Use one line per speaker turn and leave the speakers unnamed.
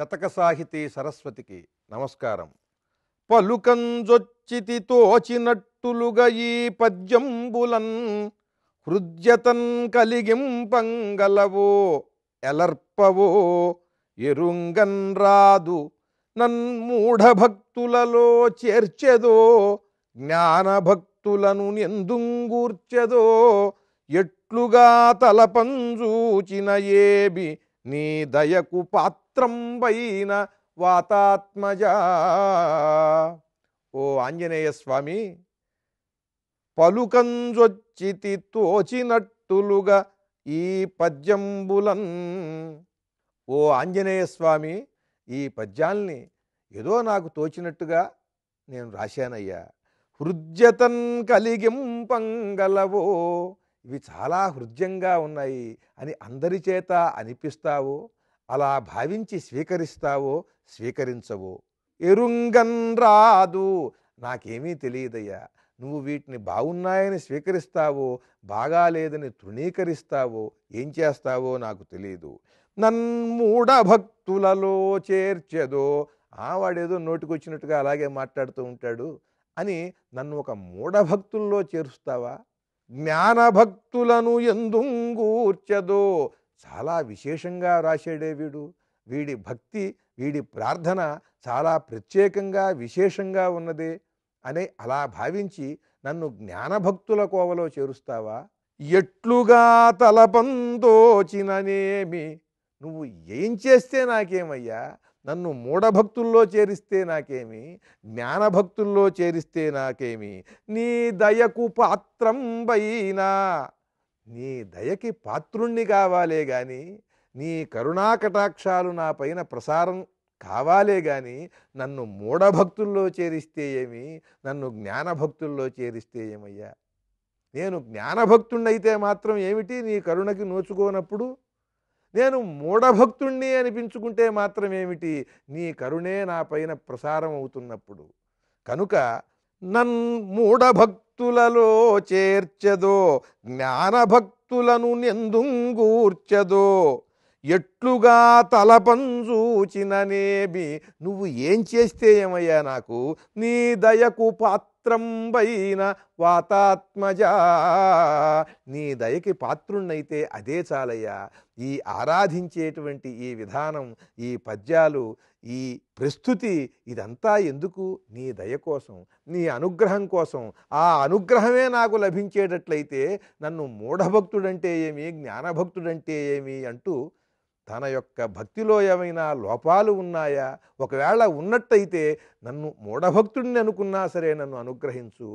శతక సాహితీ సరస్వతికి నమస్కారం. పలుకంజొచ్చితి తోచినట్టులుగా ఈ పద్యంబులన్ హృద్యతన్ కలిగింపంగలవో ఎలర్పవో ఎరుంగన్ రాదు నన్మూఢభక్తులలో చేర్చెదో జ్ఞానభక్తులను ఎందుంగూర్చెదో ఎట్లుగా తలపంజూచిన ఏబి నీ దయకు పాత్రంబైన వాతాత్మజా. ఓ ఆంజనేయ స్వామి పలుకంజొచ్చితి తోచినట్టులుగా ఈ పద్యంబులన్. ఓ ఆంజనేయ స్వామి ఈ పద్యాల్ని ఏదో నాకు తోచినట్టుగా నేను రాశానయ్యా. హృద్యతన్ కలిగింపంగలవో ఇవి చాలా హృద్యంగా ఉన్నాయి అని అందరి చేత అనిపిస్తావో అలా భావించి స్వీకరిస్తావో స్వీకరించవో? ఎరుంగన్ రాదు. నాకేమీ తెలియదయ్యా. నువ్వు వీటిని బాగున్నాయని స్వీకరిస్తావో బాగాలేదని తృణీకరిస్తావో ఏం చేస్తావో నాకు తెలియదు నన్మూఢ భక్తులలో చేర్చదో ఆ వాడేదో నోటికొచ్చినట్టుగా అలాగే మాట్లాడుతూ ఉంటాడు అని నన్ను ఒక మూఢభక్తుల్లో చేరుస్తావా? జ్ఞానభక్తులను ఎందుంగూర్చదో చాలా విశేషంగా రాశాడే వీడు. వీడి భక్తి వీడి ప్రార్థన చాలా ప్రత్యేకంగా విశేషంగా ఉన్నదే అనే అలా భావించి నన్ను జ్ఞానభక్తుల కోవలో చేరుస్తావా? ఎట్లుగా తలపందోచిననేమి నువ్వు ఏం చేస్తే నాకేమయ్యా? నన్ను మూఢభక్తుల్లో చేరిస్తే నాకేమి? జ్ఞానభక్తుల్లో చేరిస్తే నాకేమి? నీ దయకు పాత్రంబైనా నీ దయకి పాత్రుణ్ణి కావాలే గాని నీ కరుణాకటాక్షాలు నా పైన ప్రసారం కావాలే గాని నన్ను మూఢభక్తుల్లో చేరిస్తే ఏమి? నన్ను జ్ఞానభక్తుల్లో చేరిస్తే ఏమయ్యా? నేను జ్ఞానభక్తుణ్ణైతే మాత్రం ఏమిటి? నీ కరుణకి నోచుకోనప్పుడు? నేను మూఢభక్తుణ్ణి అనిపించుకుంటే మాత్రం ఏమిటి? నీ కరుణే నా పైన ప్రసారం అవుతున్నప్పుడు కనుక నన్ మూఢభక్తులలో చేర్చదో జ్ఞానభక్తులను నెందుంగూర్చదో. ఎట్లుగా తలపంజూచిననేమి నువ్వు ఏం చేస్తే ఏమయ్యా నాకు? నీ దయకు పాత్రంబైన వాతాత్మజా. నీ దయకి పాత్రుణ్ణైతే అదే చాలయ్యా. ఈ ఆరాధించేటువంటి ఈ విధానం ఈ పద్యాలు ఈ ప్రస్తుతి ఇదంతా ఎందుకు? నీ దయ కోసం నీ అనుగ్రహం కోసం. ఆ అనుగ్రహమే నాకు లభించేటట్లయితే నన్ను మూఢభక్తుడంటే ఏమి జ్ఞానభక్తుడంటే ఏమి అంటూ తన యొక్క భక్తిలో ఏమైనా లోపాలు ఉన్నాయా? ఒకవేళ ఉన్నట్టయితే నన్ను మూఢభక్తుడిని అనుకున్నా సరే నన్ను అనుగ్రహించు.